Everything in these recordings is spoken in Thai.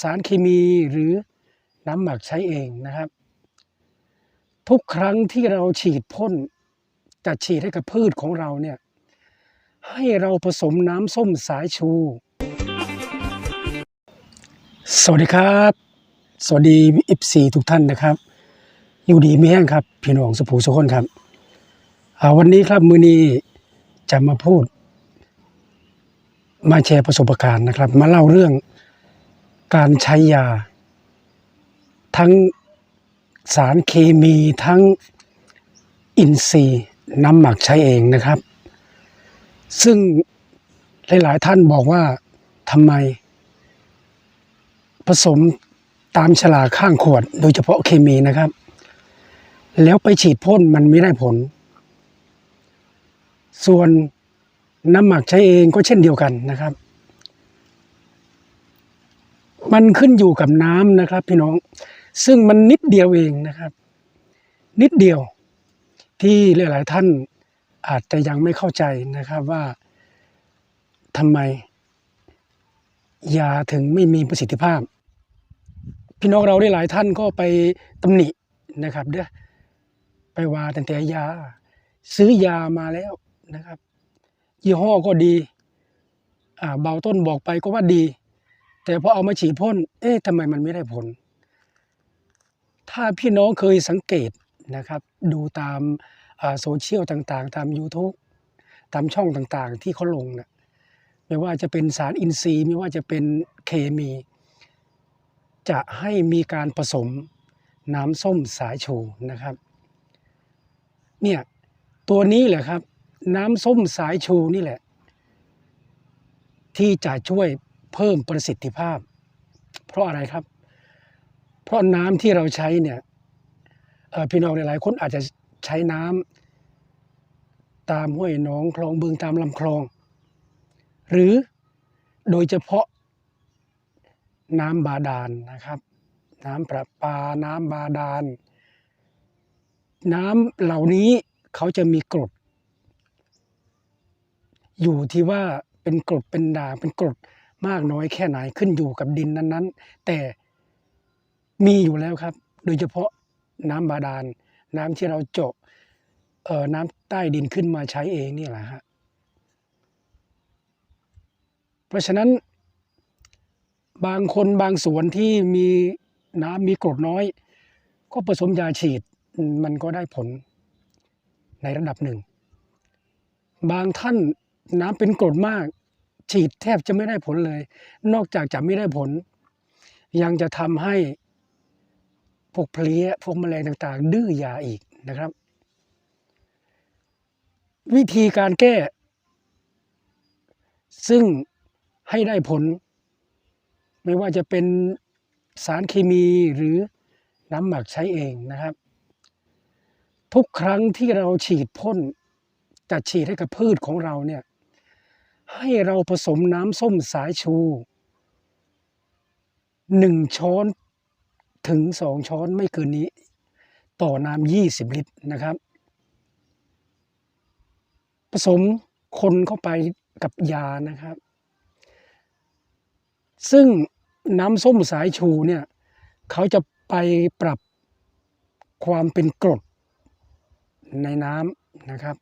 สารเคมีหรือน้ำหมักใช้เองนะครับ ทุกครั้งที่เราฉีดพ่นจะฉีดให้กับพืชของเราเนี่ยให้เราผสมน้ำส้มสายชู สวัสดีครับ สวัสดีอิฟซีทุกท่านนะครับ อยู่ดีไม่แห้งครับพี่น้องสุภูสุคนครับวันนี้ครับมือนี้จะมาพูด มาแชร์ประสบการณ์นะครับ มาเล่าเรื่อง การใช้ยา ทั้งสารเคมีทั้งอินทรีย์น้ำหมักใช้เองนะครับ ซึ่งหลายๆท่านบอกว่าทำไม ผสมตามฉลากข้างขวด โดยเฉพาะเคมีนะครับ แล้วไปฉีดพ่นมันไม่ได้ผล ส่วนน้ำหมักใช้เองก็เช่นเดียวกันนะครับ มันขึ้นอยู่กับน้ำนะครับ พี่น้อง ซึ่งมันนิดเดียวเองนะครับ นิดเดียว ที่หลาย ๆ ท่านอาจจะยังไม่เข้าใจนะครับว่าทำไม ยาถึงไม่มีประสิทธิภาพ พี่น้องเราได้หลายท่านก็ไปตำหนินะครับเด้อไปว่าแต่แต่ยา ซื้อยามาแล้วนะครับ ยี่ห้อก็ดี อ่าเบาต้นบอกไปก็ว่าดี แต่พอเอามาฉีดพ่น เอ๊ะทำไมมันไม่ได้ผล ถ้าพี่น้องเคยสังเกตนะครับ ดูตามโซเชียลต่างๆ ตาม YouTube ตามช่องต่างๆ ที่เขาลงนะไม่ว่าจะเป็นสารอินทรีย์ไม่ว่าจะเป็นเคมี จะให้มีการผสมน้ำส้มสายชูนะครับ เนี่ย ตัวนี้แหละครับ น้ำส้มสายชูนี่แหละ ที่จะช่วย เพิ่มประสิทธิภาพ เพราะอะไรครับ เพราะน้ำที่เราใช้เนี่ยพี่น้องหลายๆคนอาจจะใช้น้ำตามห้วยหนองคลองบึงตามลำคลอง หรือโดยเฉพาะน้ำบาดาลนะครับ น้ำประปาน้ำบาดาล น้ำเหล่านี้เขาจะมีกรด อยู่ที่ว่าเป็นกรดเป็นด่างเป็นกรด มากน้อยแค่ไหนขึ้นอยู่กับดินนั้นๆ แต่มีอยู่แล้วครับ โดยเฉพาะน้ำบาดาล น้ำที่เราเจาะเอ่อน้ำใต้ดินขึ้นมาใช้เองนี่แหละฮะเพราะฉะนั้นบางคนบางสวนที่มีน้ำมีกรดน้อย ก็ผสมยาฉีดมันก็ได้ผลในระดับหนึ่ง บางท่านน้ำเป็นกรดมาก ฉีดแทบจะไม่ได้ผลเลย นอกจากจะไม่ได้ผล ยังจะทำให้พวกเพลี้ยพวกแมลงต่างๆ ดื้อยาอีกนะครับ วิธีการแก้ ซึ่งให้ได้ผล ไม่ว่าจะเป็นสารเคมีหรือน้ำหมักใช้เองนะครับ ทุกครั้งที่เราฉีดพ่นจะฉีดให้กับพืชของเราเนี่ย ให้เราผสมน้ำส้มสายชูหนึ่งช้อนถึงสองช้อนไม่เกินนี้ ต่อน้ำยี่สิบลิตรนะครับ ผสมคนเข้าไปกับยานะครับ ซึ่งน้ำส้มสายชูเนี่ย เขาจะไปปรับความเป็นกรดในน้ำนะครับ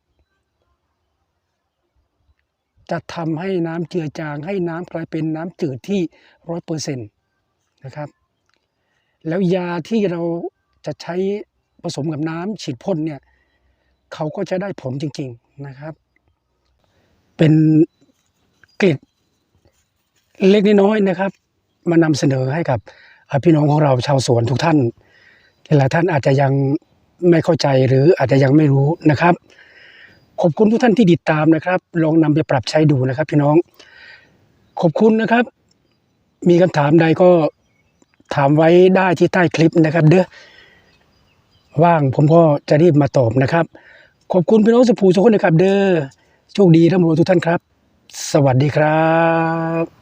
จะทำให้น้ำเจือจาง ให้น้ำกลายเป็นน้ำจืดที่ร้อยเปอร์เซ็นต์นะครับ แล้วยาที่เราจะใช้ผสมกับน้ำฉีดพ่นเนี่ยเขาก็จะได้ผลจริง ๆนะครับ เป็นเกร็ดเล็กน้อยนะครับ มานำเสนอให้กับพี่น้องของเราชาวสวนทุกท่านหลายท่านอาจจะยังไม่เข้าใจหรืออาจจะยังไม่รู้นะครับ ขอบคุณทุกท่านที่ติดตามนะครับ ลองนำไปปรับใช้ดูนะครับ พี่น้อง ขอบคุณนะครับ มีคำถามใดก็ถามไว้ได้ที่ใต้คลิปนะครับ เด้อว่างผมก็จะรีบมาตอบนะครับ ขอบคุณพี่น้องสุภูทุกคนนะครับ เด้อโชคดีร่ำรวยทุกท่านครับ สวัสดีครับ